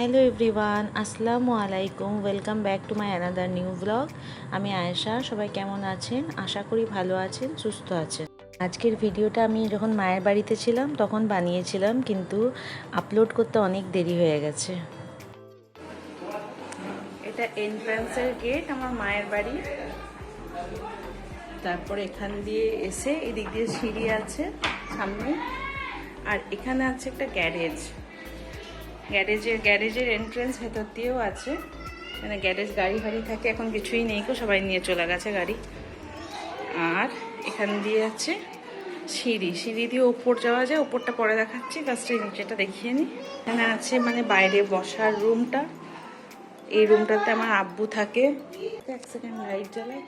Hello everyone আসসালামু আলাইকুম welcome back to my another new blog আমি আয়েশা। সবাই কেমন আছেন? আশা করি ভালো আছেন, সুস্থ আছেন। আজকের ভিডিওটা আমি যখন মায়ের বাড়িতে ছিলাম, তখন বানিয়েছিলাম, কিন্তু আপলোড করতে অনেক দেরি হয়ে গেছে। এটা এন্ট্রান্সের গেট আমার মায়ের বাড়ি। তারপর এখান দিয়ে এসে এদিক দিয়ে সিঁড়ি আছে সামনে। আর এখানে আছে একটা গ্যারেজ গ্যারেজের গ্যারেজের এন্ট্রেন্স ভেতর দিয়েও আছে। মানে গ্যারেজ গাড়ি ফাড়ি থাকে, এখন কিছুই নেই কো সবাই নিয়ে চলে গেছে গাড়ি। আর এখান দিয়ে আছে সিঁড়ি। সিঁড়ি দিয়ে ওপর যাওয়া যায়, ওপরটা পরে দেখাচ্ছি গাছটা নিচেটা দেখিয়ে নিই এখানে আছে মানে বাইরে বসার রুমটা এই রুমটাতে আমার আব্বু থাকে। এক সেকেন্ড লাইট জ্বালাই।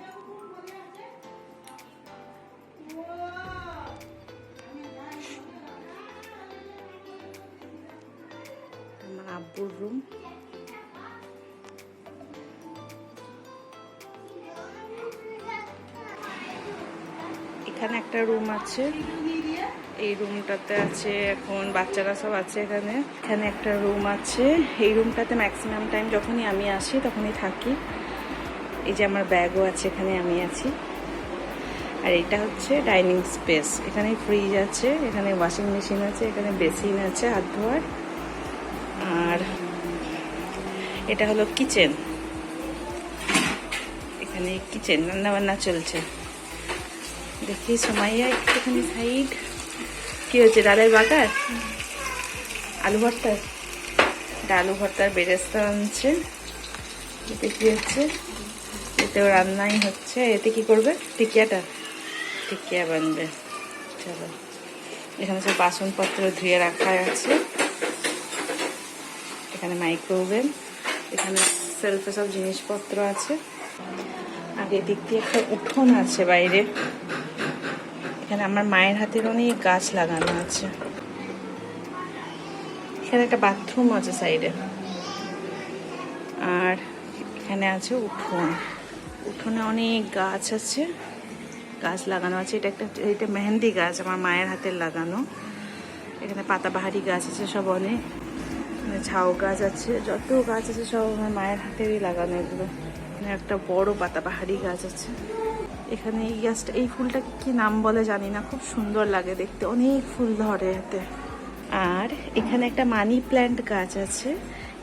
আব্বুর রুম এখানে একটা রুম আছে। এই রুমটাতে আছে এখন বাচ্চারা সব আছে এখানে। এখানে একটা রুম আছে। এই রুমটাতে ম্যাক্সিমাম টাইম যখনই আমি আসি তখনই থাকি। এই যে আমার ব্যাগও আছে, এখানে আমি আছি। আর এটা হচ্ছে ডাইনিং স্পেস এখানে ফ্রিজ আছে, এখানে ওয়াশিং মেশিন আছে, এখানে বেসিন আছে, হাত ধোয়ার। আর এটা হলো কিচেন। এখানে কিচেন রান্না বান্না চলছে। দেখি সোমাইয়া একটুখানি সাইড। কি হচ্ছে ডালের বাগার? আলু ভর্তার? আলু ভর্তার বেরেস্তা আনছে। এতে কি হচ্ছে? এতেও রান্নাই হচ্ছে। এতে কি করবে? টিকিয়াটা। টিকিয়া বানবে। চলো। এখানে সব বাসনপত্র ধুয়ে রাখা আছে। এখানে মাইক্রোওভেন এখানে সেলফে সব জিনিসপত্র আছে। আর এদিক দিয়ে একটা উঠোন আছে বাইরে। এখানে আমার মায়ের হাতের অনেক গাছ লাগানো আছে। এখানে একটা বাথরুম আছে সাইডে আর এখানে আছে উঠোন। উঠোনে অনেক গাছ আছে। গাছ লাগানো আছে। এটা একটা, এটা মেহেন্দি গাছ, আমার মায়ের হাতের লাগানো। এখানে পাতাবাহারি গাছ আছে, সব অনেক। ঝাউ গাছ আছে, যত গাছ আছে সব আমার মায়ের হাতেরই লাগানো এগুলো। এখানে একটা বড় পাতাবাহারি গাছ আছে। এখানে এই গাছটা, এই ফুলটাকে কি নাম বলে জানি না, খুব সুন্দর লাগে দেখতে, অনেক ফুল ধরে এতে। আর এখানে একটা মানি প্ল্যান্ট গাছ আছে।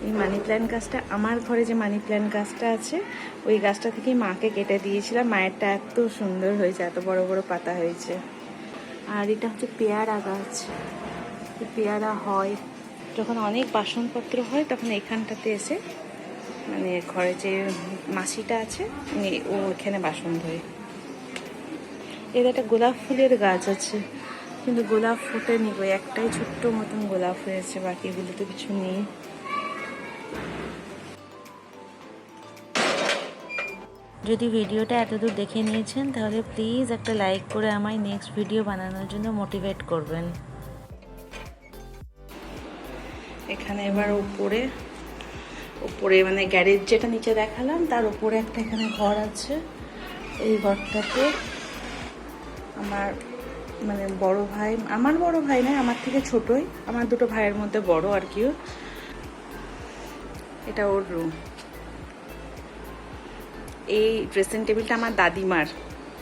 এই মানি প্ল্যান্ট গাছটা, আমার ঘরে যে মানি প্ল্যান্ট গাছটা আছে, ওই গাছটা থেকেই মাকে কেটে দিয়েছিলাম। মায়েরটা এত সুন্দর হয়েছে, এত বড় বড় পাতা হয়েছে। আর এটা হচ্ছে পেয়ারা গাছ। পেয়ারা হয় যখন অনেক বাসনপত্র হয়, তখন এখানটাতে এসে মানে ঘরে যে মাসিটা আছে ও এখানে বাসন ধোয়। এর একটা গোলাপ ফুলের গাছ আছে, কিন্তু গোলাপ ফুটেনি ওই একটাই ছোট্ট মতন গোলাপ হয়েছে, বাকিগুলো তো কিছু নেই। যদি ভিডিওটা এতদূর দেখে নিয়েছেন, তাহলে প্লিজ একটা লাইক করে আমায় নেক্সট ভিডিও বানানোর জন্য মোটিভেট করবেন। এখানে এবার উপরে উপরে মানে গ্যারেজ যেটা নিচে দেখালাম, তার উপরে একটা এখানে ঘর আছে। এই ঘরটাতে আমার মানে বড় ভাই, আমার বড় ভাই নয় আমার থেকে ছোটই। আমার দুটো ভাইয়ের মধ্যে বড় আর কি। এটা ওর রুম এই ড্রেসিং টেবিলটা আমার দাদিমার।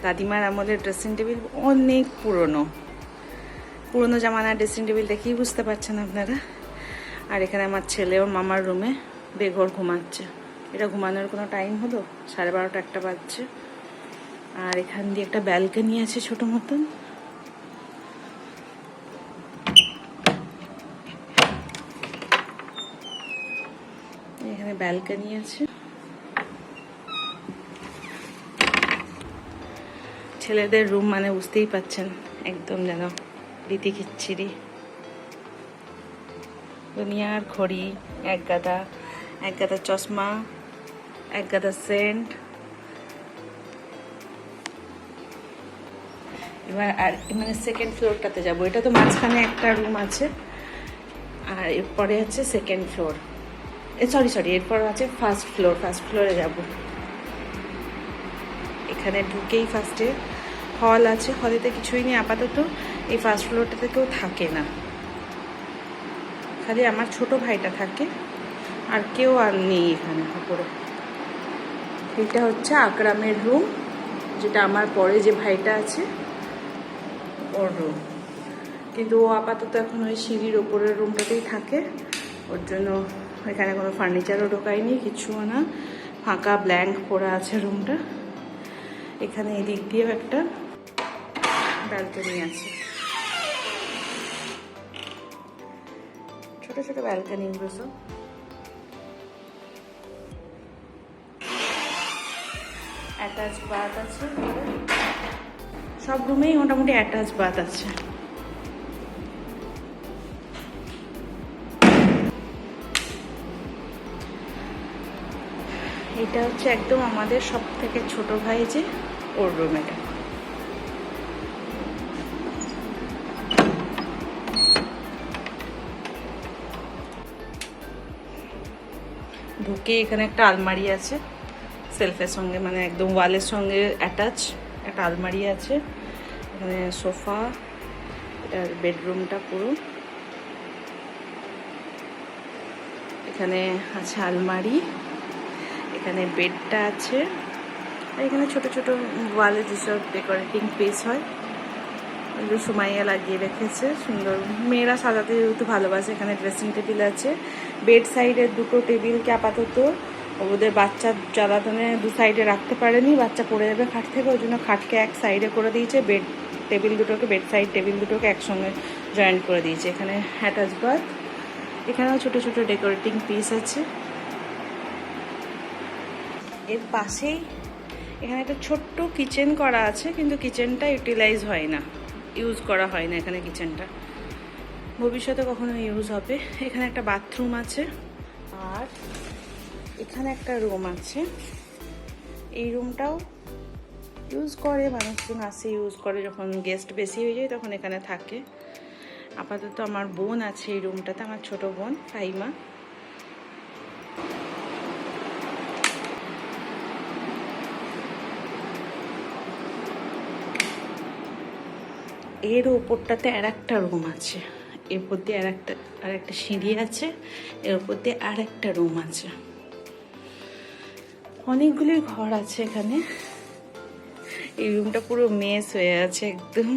দাদিমার আমলের ড্রেসিং টেবিল অনেক পুরনো। পুরনো জামানার ড্রেসিং টেবিল দেখেই বুঝতে পারছেন আপনারা। আর এখানে আমার ছেলে ওর মামার রুমে বেঘর ঘুমাচ্ছে। এটা ঘুমানোর কোনো টাইম হলো? সাড়ে বারোটা একটা বাজছে। আর এখান দিয়ে একটা ব্যালকনি আছে ছোট মতন। এখানে ব্যালকনি আছে। ছেলেদের রুম মানে বুঝতেই পাচ্ছেন, একদম যেন রীতি খিচ্ছিরি দুনিয়ার ঘড়ি, এক গাদা এক গাদা চশমা, এক গাদা সেন্ট। এবার আর মানে সেকেন্ড ফ্লোরটাতে যাব। এটা তো মাঝখানে একটা রুম আছে। আর এরপরে আছে সেকেন্ড ফ্লোর সরি সরি এরপর আছে ফার্স্ট ফ্লোর ফার্স্ট ফ্লোরে যাব। এখানে ঢুকেই ফার্স্টে হল আছে। হলেতে কিছুই নেই, আপাতত। এই ফার্স্ট ফ্লোরটাতে কেউ থাকে না। খালি আমার ছোট ভাইটা থাকে, আর কেউ আর নেই এখানে উপরে। এটা হচ্ছে আকরামের রুম যেটা আমার পরে যে ভাইটা আছে, ওর রুম কিন্তু ও আপাতত এখন ওই সিঁড়ির ওপরের রুমটাতেই থাকে। ওর জন্য এখানে কোনো ফার্নিচারও ঢোকায়নি কিছুও না। ফাঁকা ব্ল্যাঙ্ক পড়ে আছে রুমটা এখানে এদিক দিয়েও একটা ব্যালকনি আছে। ছোট ছোট ব্যালকনিগুলো সব অ্যাটাচ বাথ আছে। সব রুমেই মোটামুটি অ্যাটাচ বাথ আছে। এটা হচ্ছে একদম আমাদের সব থেকে ছোট ভাই যে ওর রুম এটা ঢুকে এখানে একটা আলমারি আছে, সেলফের সঙ্গে মানে একদম ওয়ালের সঙ্গে অ্যাটাচ একটা আলমারি আছে। এখানে সোফা এটার বেডরুমটা পুরো। এখানে আছে আলমারি, এখানে বেডটা আছে। আর এখানে ছোট ছোট ওয়ালে যেসব ডেকোরেটিং পিস হয় ওগুলো সুমাইয়া লাগিয়ে রেখেছে, সুন্দর। মেয়েরা সাজাতে যেহেতু ভালোবাসে, এখানে ড্রেসিং টেবিল আছে। বেড সাইডের দুটো টেবিলকে আপাতত। ওদের বাচ্চার জ্বালাতনে দু সাইডে রাখতে পারেনি, বাচ্চা পড়ে যাবে খাট থেকে, ওই জন্য খাটকে এক সাইডে করে দিয়েছে, বেড টেবিল দুটোকে, বেড সাইড টেবিল দুটোকে একসঙ্গে জয়েন্ট করে দিয়েছে। এখানে অ্যাটাচ বাথ এখানেও ছোট ছোট ডেকোরেটিং পিস আছে। এর পাশেই এখানে একটা ছোট্ট কিচেন করা আছে, কিন্তু কিচেনটা ইউটিলাইজ হয় না। ইউজ করা হয় না এখানে কিচেনটা ভবিষ্যতে কখনো ইউজ হবে। এখানে একটা বাথরুম আছে। আর এখানে একটা রুম আছে। এই রুমটাও ইউজ করে, মানুষজন আসে ইউজ করে। যখন গেস্ট বেশি হয়ে যায়, তখন এখানে থাকে। আপাতত আমার বোন আছে এই রুমটাতে আমার ছোট বোন, ফাইমা। এর ওপরটাতে আর একটা রুম আছে। এর উপর দিয়ে আর একটা আর একটা সিঁড়ি আছে, এর উপর দিয়ে আর একটা রুম আছে। অনেকগুলি ঘর আছে এখানে। এই রুমটা পুরো মেস হয়ে আছে একদম।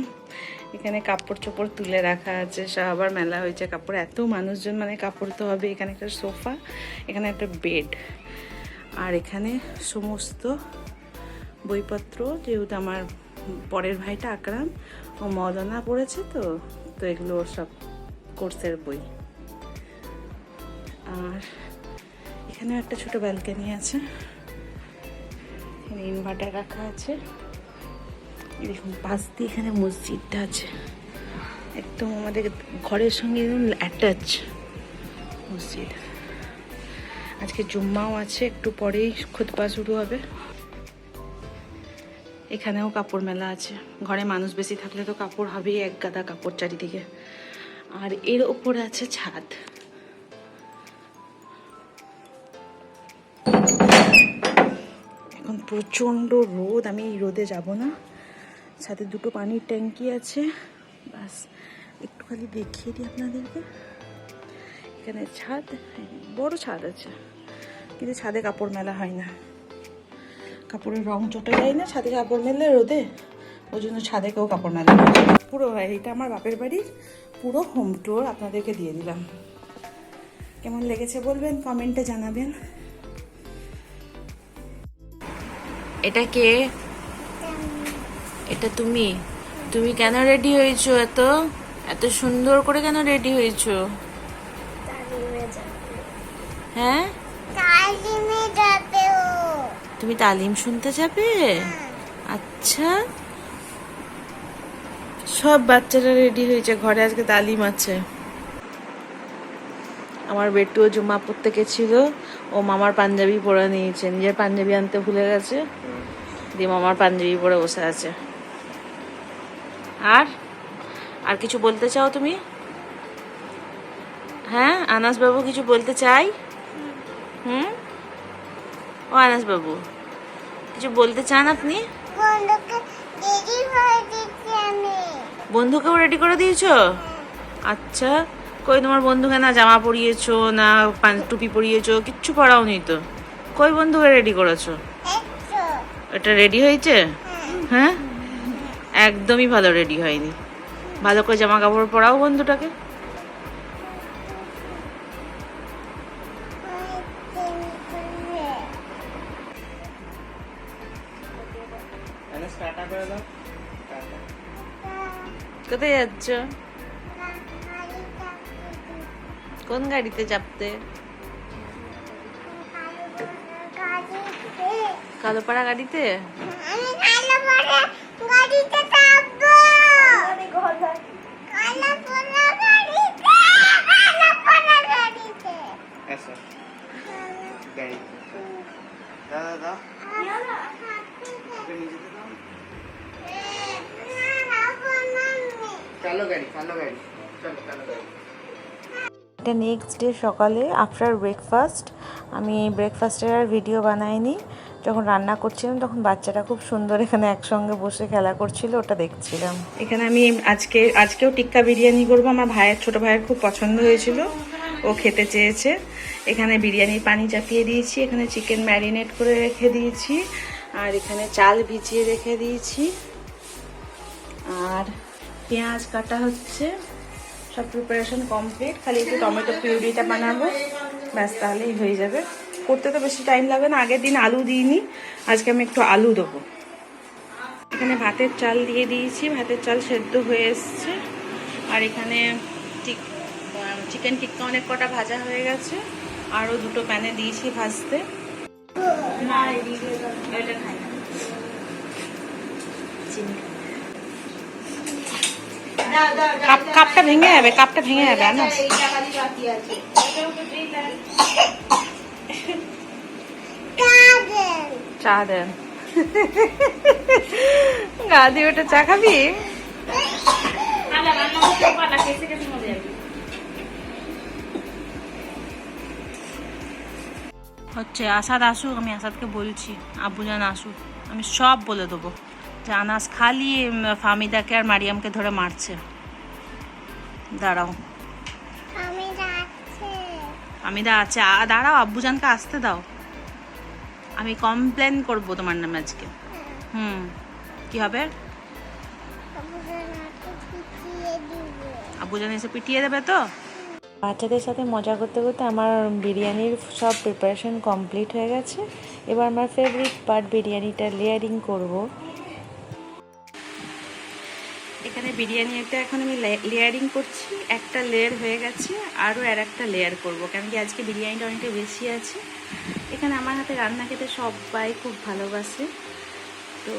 এখানে কাপড় চোপড় তুলে রাখা আছে সব আবার মেলা হয়েছে, কাপড় এত মানুষজন মানে কাপড় তো হবে, এখানে একটা সোফা, এখানে একটা বেড আর এখানে সমস্ত বইপত্র, যেহেতু আমার পরের ভাইটা আকরাম ও মদনা পড়েছে তো তো এগুলো ওর সব কোর্সের বই। আর এখানে একটা ছোট ব্যালকনি আছে। এখানে ইনভার্টার রাখা আছে। দেখুন, পাশ দিয়ে এখানে মসজিদটা আছে। একদম আমাদের ঘরের সঙ্গে একদম অ্যাটাচ মসজিদ। আজকে জুম্মাও আছে, একটু পরেই খুতপা শুরু হবে। এখানেও কাপড় মেলা আছে। ঘরে মানুষ বেশি থাকলে তো কাপড় হবেই এক গাদা কাপড় চারিদিকে। আর এর ওপরে আছে ছাদ। এখন প্রচণ্ড রোদ, আমি এই রোদে যাব না। ছাদে দুটো পানির ট্যাঙ্কি আছে। বাস একটু খালি দেখিয়ে দিই আপনাদেরকে। এখানে ছাদ বড় ছাদ আছে। কিন্তু ছাদে কাপড় মেলা হয় না। কাপড়ের রং চটে যায় না ছাদে কাপড় মেললে রোদে ওই জন্য ছাদে কেউ কাপড় মেলে না। পুরো এটা আমার বাপের বাড়ির পুরো হোম ট্যুর আপনাদেরকে দিয়ে দিলাম। কেমন লেগেছে বলবেন? কমেন্টে জানাবেন। এটা কে? এটা তুমি? তুমি কেন রেডি হয়েছো এত? এত সুন্দর করে কেন রেডি হয়েছো? হ্যাঁ? তুমি তালিম শুনতে যাবে? আচ্ছা। সব বাচ্চারা রেডি হয়েছে ঘরে আজকে তালিম আছে। আমার বেটুও জুম্মা পড়তে গেছিল ও মামার পাঞ্জাবি পরে নিয়েছে। নিজের পাঞ্জাবি আনতে ভুলে গেছে দিয়ে মামার পাঞ্জাবি পরে বসে আছে। আর? আর কিছু বলতে চাও তুমি? হ্যাঁ আনাস বাবু কিছু বলতে চাই? হুম? ও বাবু কিছু বলতে চান আপনি? হয়ে বন্ধুকেও রেডি করে দিয়েছ? আচ্ছা কই তোমার বন্ধুকে না জামা পরিয়েছো না টুপি পরিয়েছো কিচ্ছু পরাওনি তো। কই বন্ধুকে রেডি করেছ? এটা রেডি হয়েছে? হ্যাঁ। একদমই ভালো রেডি হয়নি। ভালো করে জামা কাপড় পরাও বন্ধুটাকে। কোথায় যাচ্ছ? কোন গাড়িতে চাপতে? কালোপাড়া গাড়িতে? ডে সকালে আফটার ব্রেকফাস্ট আমি ব্রেকফাস্টের আর ভিডিও বানাইনি। যখন রান্না করছিলাম, তখন বাচ্চারা খুব সুন্দর এখানে একসঙ্গে বসে খেলা করছিল, ওটা দেখছিলাম। এখানে আমি আজকে, আজকেও টিক্কা বিরিয়ানি করব। আমার ভাইয়ের, ছোট ভাইয়ের খুব পছন্দ হয়েছিল। ও খেতে চেয়েছে। এখানে বিরিয়ানির পানি চাপিয়ে দিয়েছি, এখানে চিকেন ম্যারিনেট করে রেখে দিয়েছি, আর এখানে চাল ভিজিয়ে রেখে দিয়েছি। আর পেঁয়াজ কাটা হচ্ছে। সব প্রিপারেশন কমপ্লিট খালি একটু টমেটো পিউরিটা বানাবো। ব্যাস তাহলেই হয়ে যাবে। করতে তো বেশি টাইম লাগবে না। আগের দিন আলু দিইনি। আজকে আমি একটু আলু দেবো। এখানে ভাতের চাল দিয়ে দিয়েছি। ভাতের চাল সেদ্ধ হয়ে এসছে। আর এখানে চিকেন টিক্কা অনেক কটা ভাজা হয়ে গেছে। আরও দুটো প্যানে দিয়েছি ভাজতে। এটা খাই। না। কাপ কাপটা ভেঙে যাবে, কাপটা ভেঙে যাবে না চা দেন। গা ওটা চা খাবি? হচ্ছে আসাদ আসুক, আমি আসাদকে বলছি আব্বুজান আসুক, আমি সব বলে দেবো। আনাস খালি ফামিদাকে আর মারিয়ামকে ধরে মারছে। দাঁড়াও। আমি যাচ্ছি আমি আছে। দাঁড়াও আব্বুজানকে আসতে দাও। আমি কমপ্লেন করব তোমার নামে আজকে। হুম কি হবে? আব্বুজান এসে পিটিয়ে দেবে তো? বাচ্চাদের সাথে মজা করতে করতে আমার বিরিয়ানির সব প্রিপারেশন কমপ্লিট হয়ে গেছে। এবার আমার ফেভারিট পার্ট বিরিয়ানিটা লেয়ারিং করব। বিরিয়ানিটা এখন আমি লেয়ারিং করছি। একটা লেয়ার হয়ে গেছে আরও আর একটা লেয়ার করব। কারণ কি আজকে বিরিয়ানিটা অনেকটা বেশি আছে। এখানে আমার হাতে রান্না খেতে সবাই খুব ভালোবাসে। তো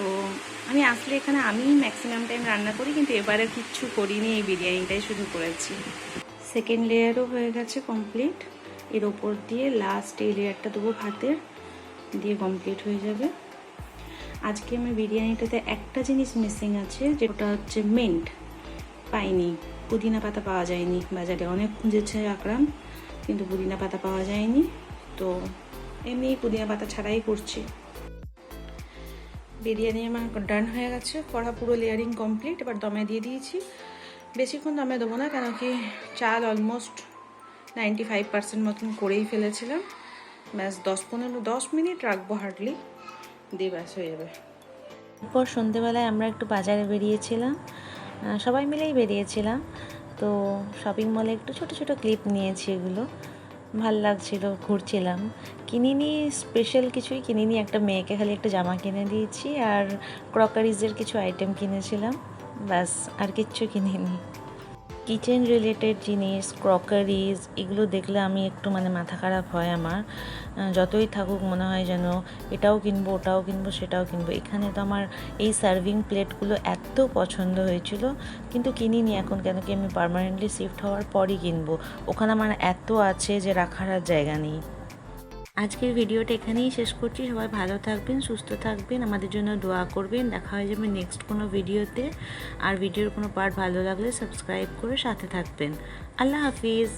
আমি আসলে এখানে আমি ম্যাক্সিমাম টাইম রান্না করি, কিন্তু এবারে কিচ্ছু করিনি, এই বিরিয়ানিটাই শুধু করেছি। সেকেন্ড লেয়ারও হয়ে গেছে কমপ্লিট এর ওপর দিয়ে লাস্ট এই লেয়ারটা দেবো ভাতের। দিয়ে কমপ্লিট হয়ে যাবে। আজকে আমি বিরিয়ানিটাতে একটা জিনিস মিসিং আছে, যেটা হচ্ছে মিন্ট পাইনি। পুদিনা পাতা পাওয়া যায়নি বাজারে। অনেক খুঁজেছে আকরাম, কিন্তু পুদিনা পাতা পাওয়া যায়নি। তো এমনি পুদিনা পাতা ছাড়াই করছি। বিরিয়ানি আমার ডান হয়ে গেছে। কড়া পুরো লেয়ারিং কমপ্লিট এবার দমে দিয়ে দিয়েছি। বেশিক্ষণ দমে দেবো না, কেন কি চাল অলমোস্ট নাইনটি ফাইভ পার্সেন্ট মতন করেই ফেলেছিলাম। ব্যাস দশ পনেরো, দশ মিনিট রাখব হার্ডলি দিয়ে ব্যাস হয়ে যাবে। এরপর সন্ধেবেলায় আমরা একটু বাজারে বেরিয়েছিলাম। সবাই মিলেই বেরিয়েছিলাম। তো শপিং মলে একটু ছোট ছোট ক্লিপ নিয়েছি এগুলো। ভালো লাগছিল, ঘুরছিলাম। কিনিনি স্পেশাল কিছুই, কিনিনি একটা মেয়েকে, খালি একটা জামা কিনে দিয়েছি। আর ক্রকারিজের কিছু আইটেম কিনেছিলাম। ব্যাস, আর কিচ্ছু কিনিনি। কিচেন রিলেটেড জিনিস, ক্রকারিজ, এগুলো দেখলে আমি একটু মানে মাথা খারাপ হয় আমার। যতই থাকুক মনে হয় যেন এটাও কিনবো, ওটাও কিনবো, সেটাও কিনবো। এখানে তো আমার এই সার্ভিং প্লেটগুলো এত পছন্দ হয়েছিল, কিন্তু কিনিনি। এখন কেন কি আমি পারমানেন্টলি শিফট হওয়ার পরই কিনবো। ওখানে আমার এত আছে যে রাখার আর জায়গা নেই। আজকের ভিডিওটা এখানেই শেষ করছি। সবাই ভালো থাকবেন, সুস্থ থাকবেন। আমাদের জন্য দোয়া করবেন। দেখা হয়ে যাবে নেক্সট কোনো ভিডিওতে। আর ভিডিওর কোনো পার্ট ভালো লাগলে সাবস্ক্রাইব করে সাথে থাকবেন। আল্লাহ হাফিজ।